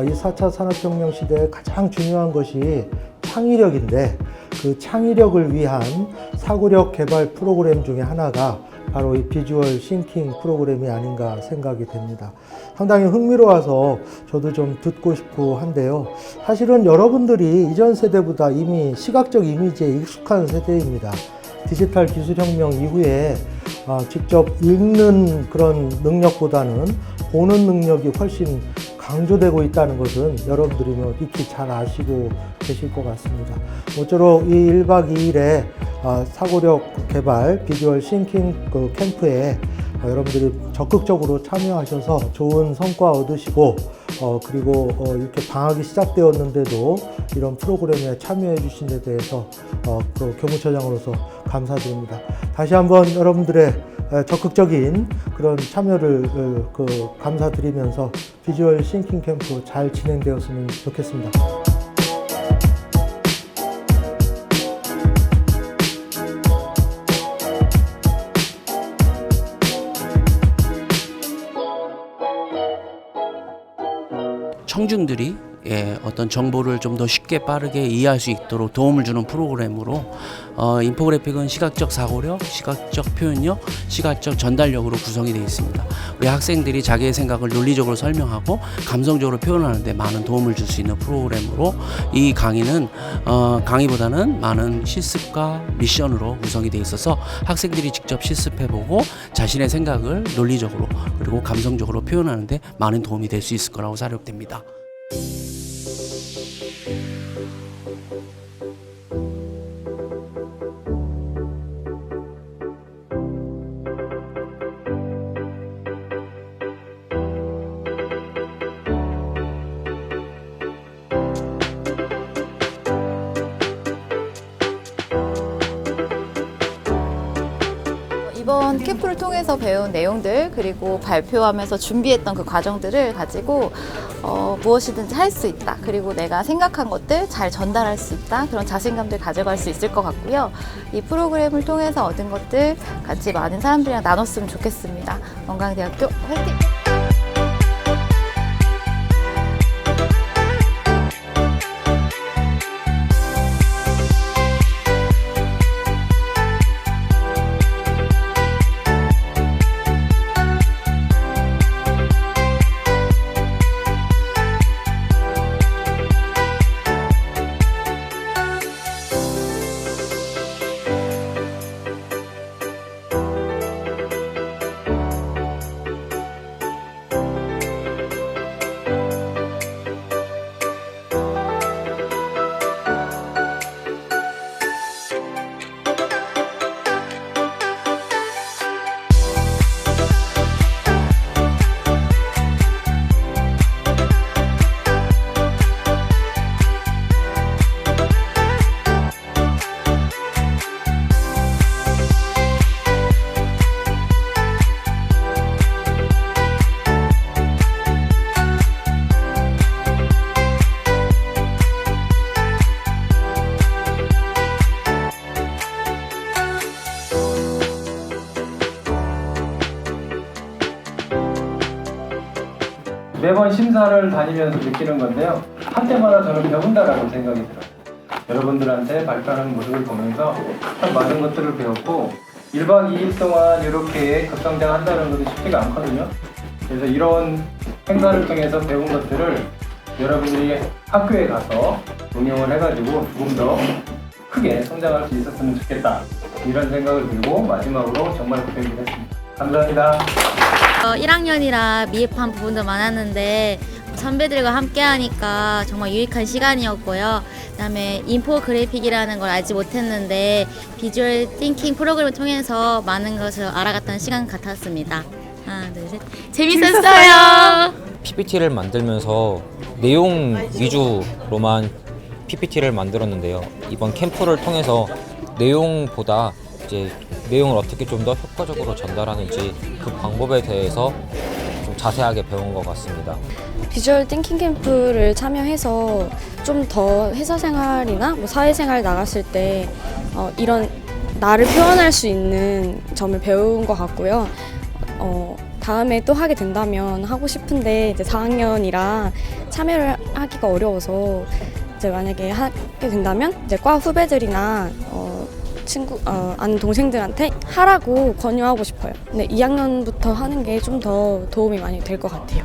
아, 이 4차 산업혁명 시대에 가장 중요한 것이 창의력인데 그 창의력을 위한 사고력 개발 프로그램 중에 하나가 바로 이 비주얼 싱킹 프로그램이 아닌가 생각이 됩니다. 상당히 흥미로워서 저도 좀 듣고 싶고 한데요. 사실은 여러분들이 이전 세대보다 이미 시각적 이미지에 익숙한 세대입니다. 디지털 기술혁명 이후에 아, 직접 읽는 그런 능력보다는 보는 능력이 훨씬 강조되고 있다는 것은 여러분들이 뭐 익히 잘 아시고 계실 것 같습니다. 모쪼록 이 1박 2일의 아, 사고력 개발 비주얼 싱킹 그 캠프에 어, 여러분들이 적극적으로 참여하셔서 좋은 성과 얻으시고 어, 그리고 어, 이렇게 방학이 시작되었는데도 이런 프로그램에 참여해 주신 데 대해서 어, 그 교무처장으로서 감사드립니다. 다시 한번 여러분들의 에, 적극적인 그런 참여를 어, 그 감사드리면서 비주얼 싱킹 캠프 잘 진행되었으면 좋겠습니다. 청중들이 예, 어떤 정보를 좀 더 쉽게 빠르게 이해할 수 있도록 도움을 주는 프로그램으로 어, 인포그래픽은 시각적 사고력, 시각적 표현력, 시각적 전달력으로 구성이 되어 있습니다. 우리 학생들이 자기의 생각을 논리적으로 설명하고 감성적으로 표현하는데 많은 도움을 줄 수 있는 프로그램으로 이 강의는 어, 강의보다는 많은 실습과 미션으로 구성이 되어 있어서 학생들이 직접 실습해보고 자신의 생각을 논리적으로 그리고 감성적으로 표현하는데 많은 도움이 될 수 있을 거라고 사력됩니다. 이번 캠프를 통해서 배운 내용들 그리고 발표하면서 준비했던 그 과정들을 가지고 어, 무엇이든지 할 수 있다. 그리고 내가 생각한 것들 잘 전달할 수 있다. 그런 자신감들 가져갈 수 있을 것 같고요. 이 프로그램을 통해서 얻은 것들 같이 많은 사람들이랑 나눴으면 좋겠습니다. 건강대학교 화이팅! 매번 심사를 다니면서 느끼는 건데요. 한 때마다 저는 배운다라고 생각이 들어요. 여러분들한테 발표하는 모습을 보면서 참 많은 것들을 배웠고 1박 2일 동안 이렇게 급성장 한다는 것도 쉽지가 않거든요. 그래서 이런 행사를 통해서 배운 것들을 여러분들이 학교에 가서 응용을 해가지고 조금 더 크게 성장할 수 있었으면 좋겠다. 이런 생각을 들고 마지막으로 정말 고생했습니다. 감사합니다. 어, 1학년이라 미흡한 부분도 많았는데 선배들과 함께 하니까 정말 유익한 시간이었고요. 그다음에 인포그래픽이라는 걸 알지 못했는데 비주얼 띵킹 프로그램을 통해서 많은 것을 알아갔던 시간 같았습니다. 하나, 둘, 셋. 재밌었어요. PPT를 만들면서 내용 위주로만 PPT를 만들었는데요. 이번 캠프를 통해서 내용보다 이제 내용을 어떻게 좀 더 효과적으로 전달하는지 그 방법에 대해서 좀 자세하게 배운 것 같습니다. 비주얼 띵킹 캠프를 참여해서 좀 더 회사 생활이나 뭐 사회생활 나갔을 때 어, 이런 나를 표현할 수 있는 점을 배운 것 같고요. 어, 다음에 또 하게 된다면 하고 싶은데 이제 4학년이라 참여를 하기가 어려워서 이제 만약에 하게 된다면 이제 과 후배들이나 어, 친구 어, 아는 동생들한테 하라고 권유하고 싶어요. 근데 2학년부터 하는 게 좀 더 도움이 많이 될 것 같아요.